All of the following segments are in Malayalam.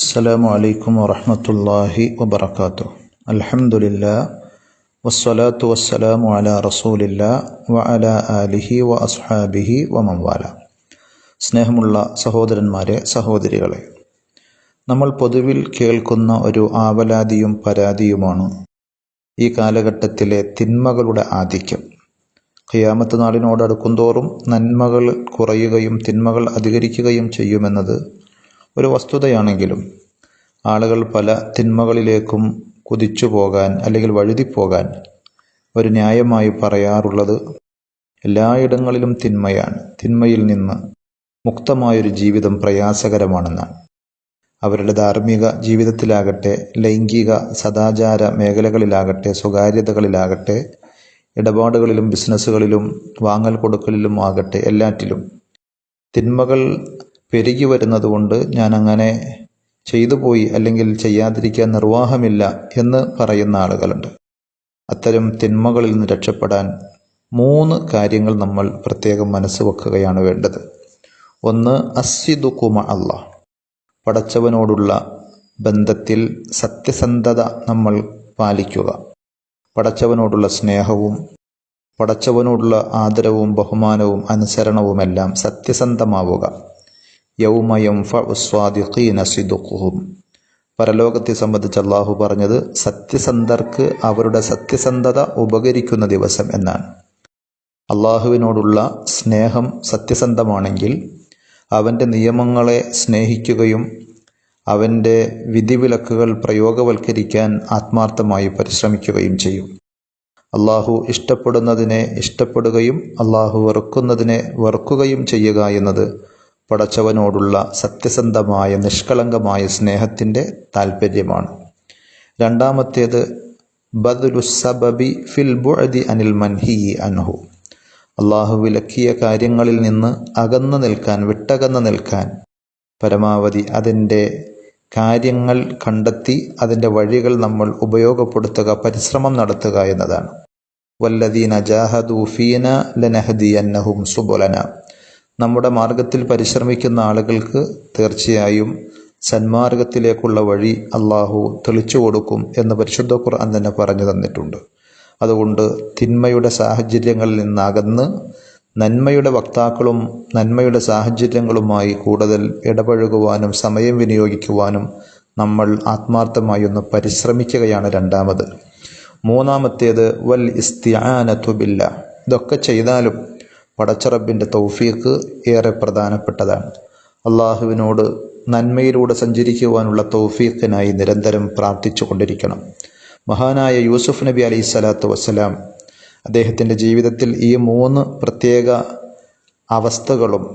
السلام عليكم ورحمة الله وبركاته الحمد لله والصلاة والسلام على رسول الله وعلى آله وأصحابه ومن والاه സ്നേഹമുള്ള സഹോദരന്മാരെ സഹോദരികളെ നമ്മൾ പൊതുവിൽ കേൾക്കുന്ന ഒരു ആവലാതിയും പരാതിയുമാണ് ഈ കാലഘട്ടത്തിലെ തിന്മകളുടെ ആധിക്യം ഖിയാമത്ത് നാളിനോടടുക്കും തോറും നന്മകൾ കുറയുകയും തിന്മകൾ അധികരിക്കുകയും ചെയ്യുമെന്നത് ഒരു വസ്തുതയാണെങ്കിലും ആളുകൾ പല തിന്മകളിലേക്കും കുതിച്ചു പോകാൻ അല്ലെങ്കിൽ വഴുതിപ്പോകാൻ ഒരു ന്യായമായി പറയാറുള്ളത് എല്ലായിടങ്ങളിലും തിന്മയാണ്. തിന്മയിൽ നിന്ന് മുക്തമായൊരു ജീവിതം പ്രയാസകരമാണെന്നാണ്. അവരുടെ ധാർമ്മിക ജീവിതത്തിലാകട്ടെ ലൈംഗിക സദാചാര മേഖലകളിലാകട്ടെ സ്വകാര്യതകളിലാകട്ടെ ഇടപാടുകളിലും ബിസിനസ്സുകളിലും വാങ്ങൽ കൊടുക്കലിലും ആകട്ടെ എല്ലാറ്റിലും തിന്മകൾ പെരുകി വരുന്നതുകൊണ്ട് ഞാൻ അങ്ങനെ ചെയ്തു പോയി അല്ലെങ്കിൽ ചെയ്യാതിരിക്കാൻ നിർവാഹമില്ല എന്ന് പറയുന്ന ആളുകളുണ്ട്. അത്തരം തിന്മകളിൽ നിന്ന് രക്ഷപ്പെടാൻ മൂന്ന് കാര്യങ്ങൾ നമ്മൾ പ്രത്യേകം മനസ്സ് വെക്കുകയാണ് വേണ്ടത്. ഒന്ന് അസ്വിദുക്കുമ അള്ളാഹ് പടച്ചവനോടുള്ള ബന്ധത്തിൽ സത്യസന്ധത നമ്മൾ പാലിക്കുക. പടച്ചവനോടുള്ള സ്നേഹവും പടച്ചവനോടുള്ള ആദരവും ബഹുമാനവും അനുസരണവുമെല്ലാം സത്യസന്ധമാവുക. യൗമയം പരലോകത്തെ സംബന്ധിച്ച് അള്ളാഹു പറഞ്ഞത് സത്യസന്ധർക്ക് അവരുടെ സത്യസന്ധത ഉപകരിക്കുന്ന ദിവസം എന്നാണ്. അള്ളാഹുവിനോടുള്ള സ്നേഹം സത്യസന്ധമാണെങ്കിൽ അവന്റെ നിയമങ്ങളെ സ്നേഹിക്കുകയും അവന്റെ വിധിവിലക്കുകൾ പ്രയോഗവൽക്കരിക്കാൻ ആത്മാർത്ഥമായി പരിശ്രമിക്കുകയും ചെയ്യും. അള്ളാഹു ഇഷ്ടപ്പെടുന്നതിനെ ഇഷ്ടപ്പെടുകയും അള്ളാഹു വെറുക്കുന്നതിനെ വെറുക്കുകയും ചെയ്യുക എന്നത് പടച്ചവനോടുള്ള സത്യസന്ധമായ നിഷ്കളങ്കമായ സ്നേഹത്തിന്റെ താല്പര്യമാണ് രണ്ടാമത്തേത് ബദുലുസബബി ഫിൽ ബുഅദി അനിൽ മൻഹി അൻഹു. അള്ളാഹു വിലക്കിയ കാര്യങ്ങളിൽ നിന്ന് അകന്നു നിൽക്കാൻ വിട്ടകന്നു നിൽക്കാൻ പരമാവധി അതിന്റെ കാര്യങ്ങൾ കണ്ടെത്തി അതിന്റെ വഴികൾ നമ്മൾ ഉപയോഗപ്പെടുത്തുക പരിശ്രമം നടത്തുക എന്നതാണ്. വല്ലദീന ജാഹദൂഫീന ലനഹദി ലനഹദിയന്നഹും സുബുലന. നമ്മുടെ മാർഗത്തിൽ പരിശ്രമിക്കുന്ന ആളുകൾക്ക് തീർച്ചയായും സന്മാർഗത്തിലേക്കുള്ള വഴി അള്ളാഹു തെളിച്ചു കൊടുക്കും എന്ന് പരിശുദ്ധ ഖുർആൻ തന്നെ പറഞ്ഞു തന്നിട്ടുണ്ട്. അതുകൊണ്ട് തിന്മയുടെ സാഹചര്യങ്ങളിൽ നിന്നകന്ന് നന്മയുടെ വക്താക്കളും നന്മയുടെ സാഹചര്യങ്ങളുമായി കൂടുതൽ ഇടപഴകുവാനും സമയം വിനിയോഗിക്കുവാനും നമ്മൾ ആത്മാർത്ഥമായി ഒന്ന് പരിശ്രമിക്കുകയാണ് രണ്ടാമത്. മൂന്നാമത്തേത് വൽ ഇസ്തിയാനത്തുബില്ല ഇതൊക്കെ ചെയ്താലും പടച്ചറബിന്റെ തൗഫീഖ് ഏറെ പ്രധാനപ്പെട്ടതാണ്. അള്ളാഹുവിനോട് നന്മയിലൂടെ സഞ്ചരിക്കുവാനുള്ള തൗഫീഖിനായി നിരന്തരം പ്രാർത്ഥിച്ചു കൊണ്ടിരിക്കണം. മഹാനായ യൂസുഫ് നബി അലൈഹി സ്വലാത്തു വസ്സലാം അദ്ദേഹത്തിന്റെ ജീവിതത്തിൽ ഈ മൂന്ന് പ്രത്യേക അവസ്ഥകളും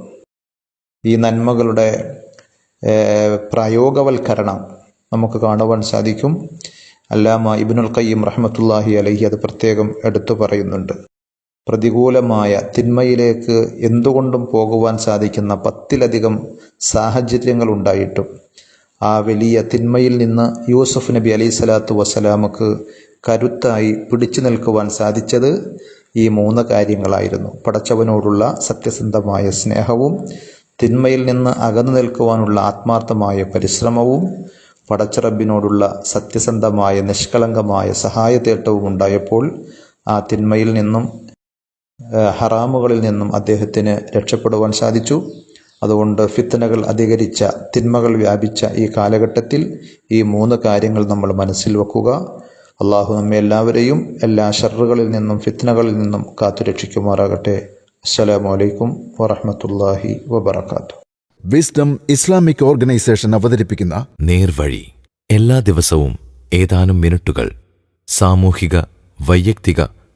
ഈ നന്മകളുടെ പ്രയോഗവൽക്കരണം നമുക്ക് കാണുവാൻ സാധിക്കും. അല്ലാമ ഇബിനുൽ ഖയ്യം റഹ്മത്തുല്ലാഹി അലഹി അത് പ്രത്യേകം എടുത്തു പറയുന്നുണ്ട്. പ്രതികൂലമായ തിന്മയിലേക്ക് എന്തുകൊണ്ടും പോകുവാൻ സാധിക്കുന്ന പത്തിലധികം സാഹചര്യങ്ങൾ ഉണ്ടായിട്ടും ആ വലിയ തിന്മയിൽ നിന്ന് യൂസഫ് നബി അലൈഹി സ്വലാത്തു വസ്സലാമക്ക് കരുത്തായി പിടിച്ചു നിൽക്കുവാൻ സാധിച്ചത് ഈ മൂന്ന് കാര്യങ്ങളായിരുന്നു. പടച്ചവനോടുള്ള സത്യസന്ധമായ സ്നേഹവും തിന്മയിൽ നിന്ന് അകന്നു നിൽക്കുവാനുള്ള ആത്മാർത്ഥമായ പരിശ്രമവും പടച്ചറബിനോടുള്ള സത്യസന്ധമായ നിഷ്കളങ്കമായ സഹായ തേട്ടവും ഉണ്ടായപ്പോൾ ആ തിന്മയിൽ നിന്നും ഹറാമുകളിൽ നിന്നും അദ്ദേഹത്തിന് രക്ഷപ്പെടുവാൻ സാധിച്ചു. അതുകൊണ്ട് ഫിത്തനകൾ അധികരിച്ച തിന്മകൾ വ്യാപിച്ച ഈ കാലഘട്ടത്തിൽ ഈ മൂന്ന് കാര്യങ്ങൾ നമ്മൾ മനസ്സിൽ വെക്കുക അള്ളാഹു നമ്മെ എല്ലാവരെയും എല്ലാ ഷറുകളിൽ നിന്നും ഫിത്നകളിൽ നിന്നും കാത്തുരക്ഷിക്കുമാറാകട്ടെ. അസ്സലാമു അലൈക്കും വറഹമത്തല്ലാഹി വബർക്കാത്തു വിസ്ഡം ഇസ്ലാമിക് ഓർഗനൈസേഷൻ അവതരിപ്പിക്കുന്ന നേർവഴി. എല്ലാ ദിവസവും ഏതാനും മിനിറ്റുകൾ സാമൂഹിക വൈയക്തിക